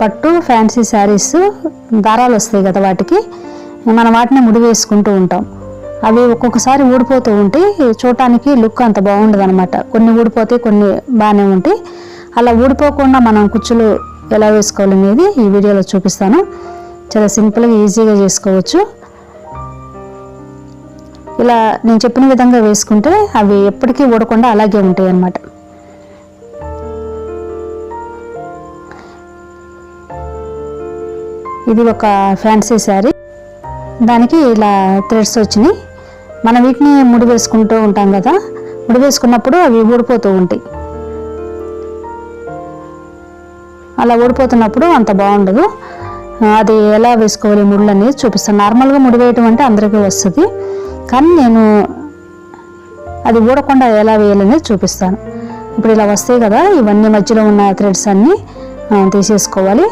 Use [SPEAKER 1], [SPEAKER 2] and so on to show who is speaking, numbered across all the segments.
[SPEAKER 1] పట్టు ఫ్యాన్సీ శారీస్ దారాలు వస్తాయి కదా వాటికి. మనం వాటిని ముడి వేసుకుంటూ ఉంటాం. అవి ఒక్కొక్కసారి ఊడిపోతూ ఉంటే చూడటానికి లుక్ అంత బాగుండదు అనమాట కొన్ని ఊడిపోతాయి కొన్ని బాగానే ఉంటాయి. అలా ఊడిపోకుండా మనం కుచ్చులు ఎలా వేసుకోవాలనేది ఈ వీడియోలో చూపిస్తాను. చాలా సింపుల్గా ఈజీగా చేసుకోవచ్చు. ఇలా నేను చెప్పిన విధంగా వేసుకుంటే అవి ఎప్పటికీ ఊడకుండా అలాగే ఉంటాయి అన్నమాట ఇది ఒక ఫ్యాన్సీ శారీ. దానికి ఇలా థ్రెడ్స్ వచ్చినాయి. మనం వీటిని ముడి వేసుకుంటూ ఉంటాం కదా ముడి వేసుకున్నప్పుడు అవి ఊడిపోతూ ఉంటాయి. అలా ఊడిపోతున్నప్పుడు అంత బాగుండదు. అది ఎలా వేసుకోవాలి ముళ్ళు అనేది చూపిస్తాను. నార్మల్గా ముడి వేయటం అంటే అందరికీ వస్తుంది. కానీ నేను అది ఊడకుండా ఎలా వేయాలనేది చూపిస్తాను. ఇప్పుడు ఇలా వస్తాయి కదా ఇవన్నీ మధ్యలో ఉన్న థ్రెడ్స్ అన్నీ తీసేసుకోవాలి.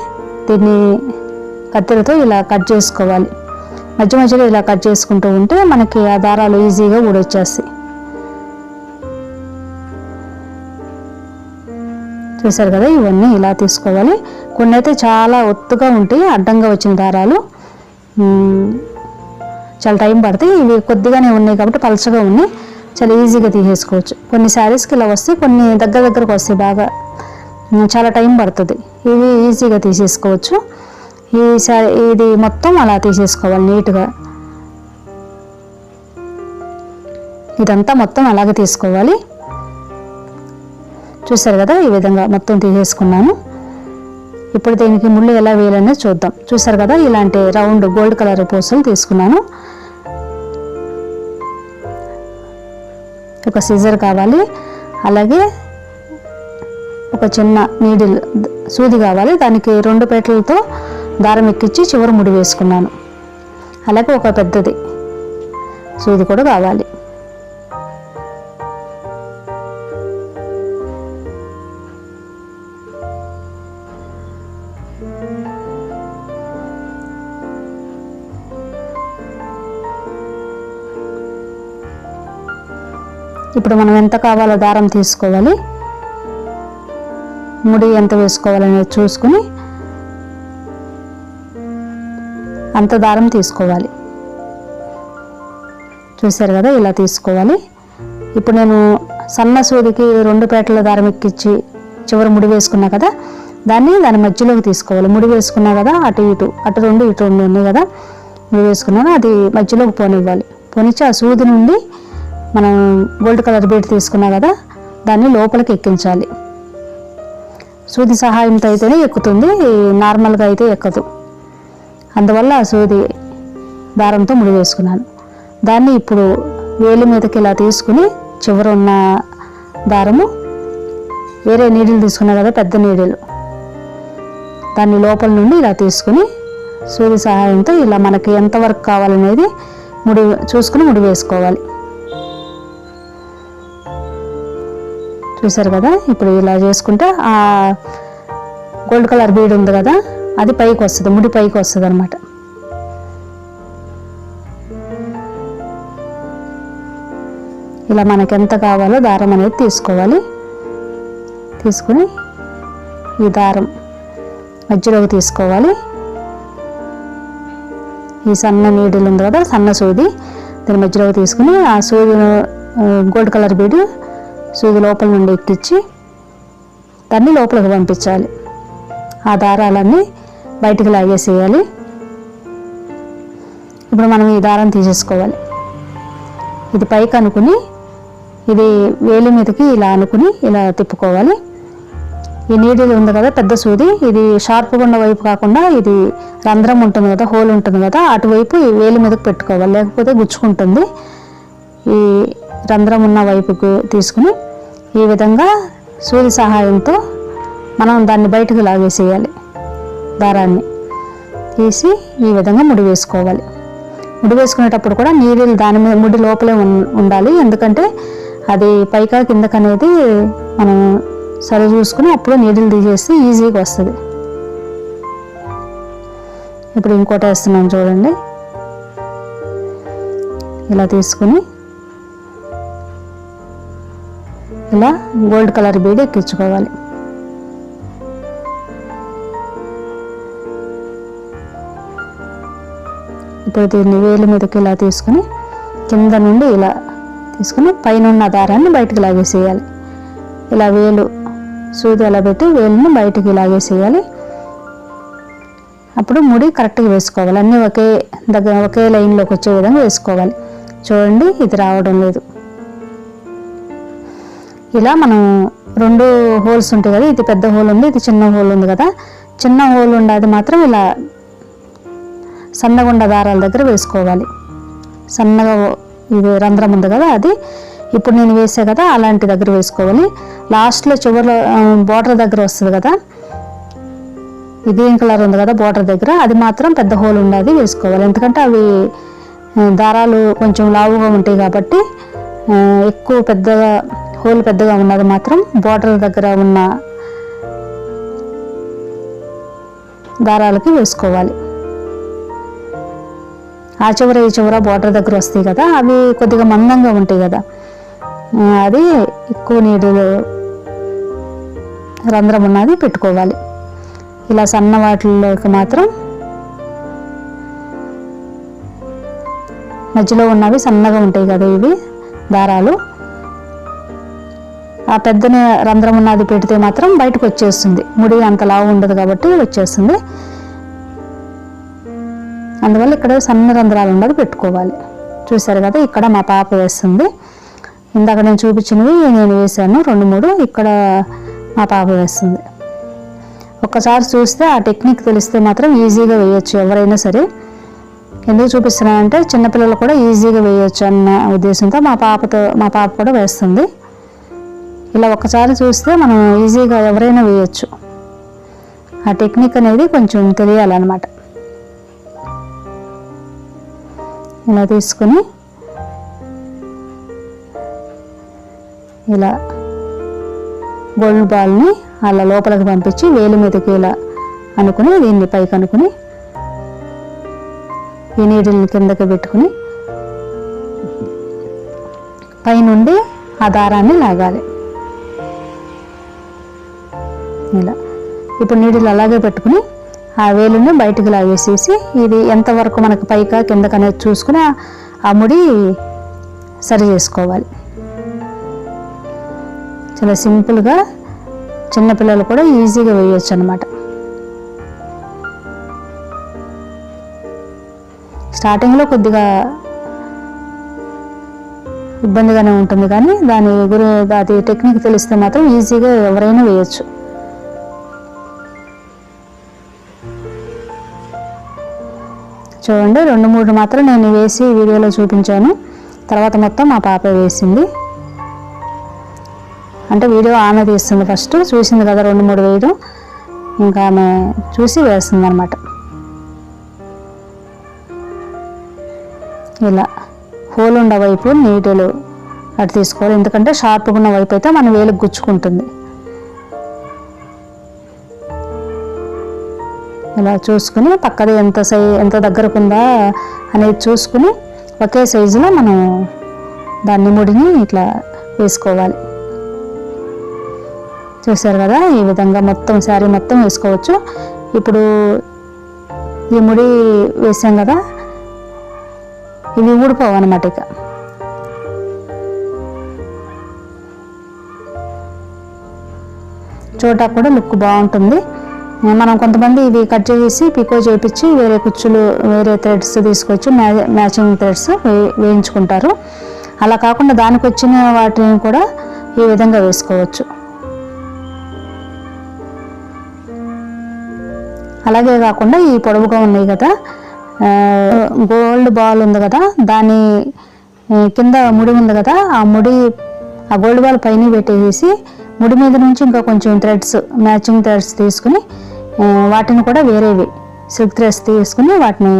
[SPEAKER 1] దీన్ని కత్తెరతో ఇలా కట్ చేసుకోవాలి. మధ్య మధ్యలో ఇలా కట్ చేసుకుంటూ ఉంటే మనకి ఆ దారాలు ఈజీగా ఊడొచ్చేస్తాయి. చూసారు కదా ఇవన్నీ ఇలా తీసుకోవాలి. కొన్ని అయితే చాలా ఒత్తుగా ఉంటాయి అడ్డంగా వచ్చిన దారాలు. చాలా టైం పడతాయి ఇవి కొద్దిగానే ఉన్నాయి కాబట్టి పలచగా ఉన్నాయి. చాలా ఈజీగా తీసేసుకోవచ్చు. కొన్ని శారీస్కి ఇలా వస్తాయి కొన్ని దగ్గర దగ్గరకు వస్తాయి బాగా. చాలా టైం పడుతుంది. ఇవి ఈజీగా తీసేసుకోవచ్చు. ఈ ఇది మొత్తం అలా తీసేసుకోవాలి నీట్గా. ఇదంతా మొత్తం అలాగే తీసుకోవాలి. చూసారు కదా ఈ విధంగా మొత్తం తీసేసుకున్నాను. ఇప్పుడు దీనికి ముళ్ళు ఎలా వేయాలనేది చూద్దాం. చూసారు కదా ఇలాంటి రౌండ్ గోల్డ్ కలర్ పూసలు తీసుకున్నాను. ఒక సిజర్ కావాలి. అలాగే ఒక చిన్న నీడిల్ సూది కావాలి. దానికి రెండు పేటలతో దారం ఎక్కించి చివరి ముడి వేసుకున్నాను. అలాగే ఒక పెద్దది. సూది కూడా కావాలి. ఇప్పుడు మనం ఎంత కావాలో దారం తీసుకోవాలి. ముడి ఎంత వేసుకోవాలనేది చూసుకుని అంత దారం తీసుకోవాలి. చూశారు కదా ఇలా తీసుకోవాలి. ఇప్పుడు నేను సన్న సూదికి రెండు పేటల దారం ఎక్కించి చివరి ముడి వేసుకున్నా కదా దాన్ని దాని మధ్యలోకి తీసుకోవాలి. ముడి వేసుకున్నా కదా అటు ఇటు అటు రెండు ఇటు రెండు ఉన్నాయి కదా ముడి వేసుకున్నాను అది మధ్యలోకి పోనివ్వాలి. పోనిచ్చి ఆ సూది నుండి మనం గోల్డ్ కలర్ బీట్ తీసుకున్నా కదా దాన్ని లోపలికి ఎక్కించాలి. సూది సహాయంతో అయితేనే ఎక్కుతుంది నార్మల్గా అయితే ఎక్కదు. అందువల్ల ఆ సూది దారంతో ముడి వేసుకున్నాను. దాన్ని ఇప్పుడు వేలి మీదకి ఇలా తీసుకుని చివర ఉన్న దారము వేరే నీడిలు తీసుకున్నా కదా పెద్ద నీడిలు. దాన్ని లోపల నుండి ఇలా తీసుకుని సూది సహాయంతో ఇలా మనకి ఎంతవరకు కావాలనేది ముడి చూసుకుని ముడి వేసుకోవాలి. చూసారు కదా ఇప్పుడు ఇలా చేసుకుంటే ఆ గోల్డ్ కలర్ బీడ్ ఉంది కదా అది పైకి వస్తుంది ముడి పైకి వస్తుంది అనమాట ఇలా మనకు ఎంత కావాలో దారం అనేది తీసుకోవాలి. తీసుకుని ఈ దారం మధ్యలోకి తీసుకోవాలి. ఈ సన్న నీడిల్ ఉంది కదా సన్న సూది దాని మధ్యలోకి తీసుకుని ఆ సూది గోల్డ్ కలర్ బీడ్ సూది లోపల నుండి ఎక్కించి దాన్ని లోపలికి పంపించాలి. ఆ దారాలన్నీ బయటికి లాగేసేయాలి. ఇప్పుడు మనం ఈ దారం తీసేసుకోవాలి. ఇది పైకి అనుకుని ఇది వేలి మీదకి ఇలా అనుకుని ఇలా తిప్పుకోవాలి. ఈ నీడిల్ ఉంది కదా పెద్ద సూది ఇది షార్ప్గా ఉన్న వైపు కాకుండా ఇది రంధ్రం ఉంటుంది కదా హోల్ ఉంటుంది కదా అటువైపు ఈ వేలి మీదకి పెట్టుకోవాలి. లేకపోతే గుచ్చుకుంటుంది. ఈ రంధ్రం ఉన్న వైపుకు తీసుకుని ఈ విధంగా సూది సహాయంతో మనం దాన్ని బయటకు లాగేసేయాలి. దారాన్ని తీసి ఈ విధంగా ముడి వేసుకోవాలి. ముడి వేసుకునేటప్పుడు కూడా నీళ్ళు దాని మీద ముడి లోపలే ఉండాలి. ఎందుకంటే అది పైకా కిందకి అనేది మనం సరి చూసుకుని అప్పుడు నీడిల్ తీసేస్తే ఈజీగా వస్తుంది. ఇప్పుడు ఇంకోటి వేస్తున్నాం చూడండి. ఇలా తీసుకుని ఇలా గోల్డ్ కలర్ బీడ్ ఎక్కించుకోవాలి. ఇప్పుడు దీన్ని వేలు మీదకి ఇలా తీసుకుని కింద నుండి ఇలా తీసుకుని పైన ఉన్న దారాన్ని బయటకు లాగేసేయాలి. ఇలా వేలు సూది అలా పెట్టి వేలుని బయటికి లాగేసేయాలి. అప్పుడు ముడి కరెక్ట్గా వేసుకోవాలి. అన్నీ ఒకే దగ్గర ఒకే లైన్లోకి వచ్చే విధంగా వేసుకోవాలి. చూడండి ఇది రావడం లేదు. ఇలా మనం రెండు హోల్స్ ఉంటాయి కదా ఇది పెద్ద హోల్ ఉంది ఇది చిన్న హోల్ ఉంది కదా. చిన్న హోల్ ఉండేది మాత్రం ఇలా సన్నగుండ దారాల దగ్గర వేసుకోవాలి. సన్నగా ఇది రంధ్రం ఉంది కదా అది. ఇప్పుడు నేను వేసే కదా అలాంటి దగ్గర వేసుకోవాలి. లాస్ట్లో చివరిలో బార్డర్ దగ్గర వస్తుంది కదా. గ్రీన్ కలర్ ఉంది కదా బార్డర్ దగ్గర. అది మాత్రం పెద్ద హోల్ ఉండేది వేసుకోవాలి. ఎందుకంటే అవి దారాలు కొంచెం లావుగా ఉంటాయి కాబట్టి ఎక్కువ పెద్దగా హోల్ పెద్దగా ఉన్నది మాత్రం బార్డర్ దగ్గర ఉన్న దారాలకి వేసుకోవాలి. ఆ చివర ఈ చివర బార్డర్ దగ్గర వస్తాయి కదా అవి కొద్దిగా మందంగా ఉంటాయి కదా. అది ఎక్కువ నీళ్ళు రంధ్రం ఉన్నది పెట్టుకోవాలి. ఇలా సన్న వాటిలోకి మాత్రం మధ్యలో ఉన్నవి సన్నగా ఉంటాయి కదా ఇవి దారాలు. ఆ పెద్దని రంధ్రం ఉన్నది పెడితే మాత్రం బయటకు వచ్చేస్తుంది. ముడి అంత లావు ఉండదు కాబట్టి వచ్చేస్తుంది. అందువల్ల ఇక్కడ సన్న రంధ్రాలు ఉండదు పెట్టుకోవాలి. చూసారు కదా ఇక్కడ మా పాప వేస్తుంది. ఇందాక నేను చూపించినవి నేను వేసాను రెండు మూడు ఇక్కడ మా పాప వేస్తుంది. ఒక్కసారి చూస్తే ఆ టెక్నిక్ తెలిస్తే మాత్రం ఈజీగా వేయొచ్చు ఎవరైనా సరే. ఎందుకు చూపిస్తున్నానంటే చిన్నపిల్లలు కూడా ఈజీగా వేయొచ్చు అన్న ఉద్దేశంతో మా పాపతో మా పాప కూడా వేస్తుంది. ఇలా ఒక్కసారి చూస్తే మనం ఈజీగా ఎవరైనా వేయొచ్చు. ఆ టెక్నిక్ అనేది కొంచెం తెలియాలన్నమాట. ఇలా తీసుకుని ఇలా గోల్డ్ బాల్ని అలా లోపలికి పంపించి వేలు మీదకి ఇలా అనుకుని దీన్ని పైకి అనుకుని ఈ నీడిల్ని కిందకి పెట్టుకుని పైనుండి ఆ దారాన్ని లాగాలి. ఇలా. ఇప్పుడు నీడిల్ అలాగే పెట్టుకుని ఆ వేలుని బయటకు లాగేసేసి ఇది ఎంతవరకు మనకు పైకా కిందకు అనేది చూసుకుని ఆ- ముడి సరి చేసుకోవాలి. చాలా సింపుల్గా చిన్నపిల్లలు కూడా ఈజీగా వేయొచ్చు అనమాట స్టార్టింగ్లో కొద్దిగా ఇబ్బందిగానే ఉంటుంది కానీ దాని గురి అది టెక్నిక్ తెలిస్తే మాత్రం ఈజీగా ఎవరైనా వేయచ్చు. చూడండి రెండు మూడు మాత్రం నేను వేసి వీడియోలో చూపించాను. తర్వాత మొత్తం మా పాప వేసింది. అంటే వీడియో ఆమె తీస్తుంది ఫస్ట్ చూసింది కదా రెండు మూడు వేయడం. ఇంకా ఆమె చూసి వేస్తుంది అనమాట ఇలా హోల్ ఉండే వైపు నీటిలో అటు తీసుకోవాలి. ఎందుకంటే షార్ప్గా ఉన్న వైపు అయితే మన వేలకు గుచ్చుకుంటుంది. ఇలా చూసుకుని పక్కది ఎంత సై ఎంత దగ్గరకు ఉందా అనేది చూసుకుని ఒకే సైజులో మనం దాన్ని ముడిని ఇట్లా వేసుకోవాలి. చూసారు కదా? ఈ విధంగా మొత్తం శారీ మొత్తం వేసుకోవచ్చు. ఇప్పుడు ఈ ముడి వేసాం కదా? ఇవి ఊడిపోవు అనమాట ఇక. చూడటానికి కూడా లుక్ బాగుంటుంది. మనం కొంతమంది ఇవి కట్ చేసి పికో చేపించి వేరే కుచ్చులు వేరే థ్రెడ్స్ తీసుకొచ్చి మ్యాచింగ్ థ్రెడ్స్ వేయించుకుంటారు. అలా కాకుండా దానికి వచ్చిన వాటిని కూడా ఈ విధంగా వేసుకోవచ్చు. అలాగే కాకుండా ఈ పొడవుగా ఉన్నాయి కదా గోల్డ్ బాల్ ఉంది కదా దాని కింద ముడి ఉంది కదా ఆ ముడి ఆ గోల్డ్ బాల్ పైన పెట్టేసి ముడి మీద నుంచి ఇంకా కొంచెం థ్రెడ్స్ మ్యాచింగ్ థ్రెడ్స్ తీసుకుని వాటిని కూడా వేరేవి. సిల్క్ థ్రెడ్స్ తీసుకుని వాటిని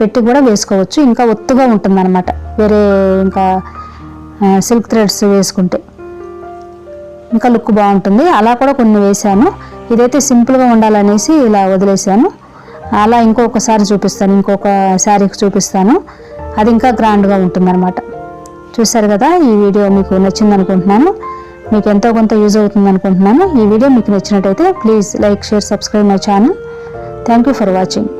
[SPEAKER 1] పెట్టి కూడా వేసుకోవచ్చు. ఇంకా ఒత్తుగా ఉంటుంది అనమాట వేరే ఇంకా సిల్క్ థ్రెడ్స్ వేసుకుంటే. ఇంకా లుక్ బాగుంటుంది. అలా కూడా కొన్ని వేశాను. ఇదైతే సింపుల్గా ఉండాలనేసి ఇలా వదిలేశాను. అలా ఇంకొకసారి చూపిస్తాను. ఇంకొక శారీకి చూపిస్తాను. అది ఇంకా గ్రాండ్గా ఉంటుందన్నమాట. చూశారు కదా ఈ వీడియో మీకు నచ్చింది అనుకుంటున్నాను మీకు ఎంతో కొంత యూజ్ అవుతుంది అనుకుంటున్నాను ఈ వీడియో మీకు నచ్చినట్టయితే please like share subscribe my channel. Thank you for watching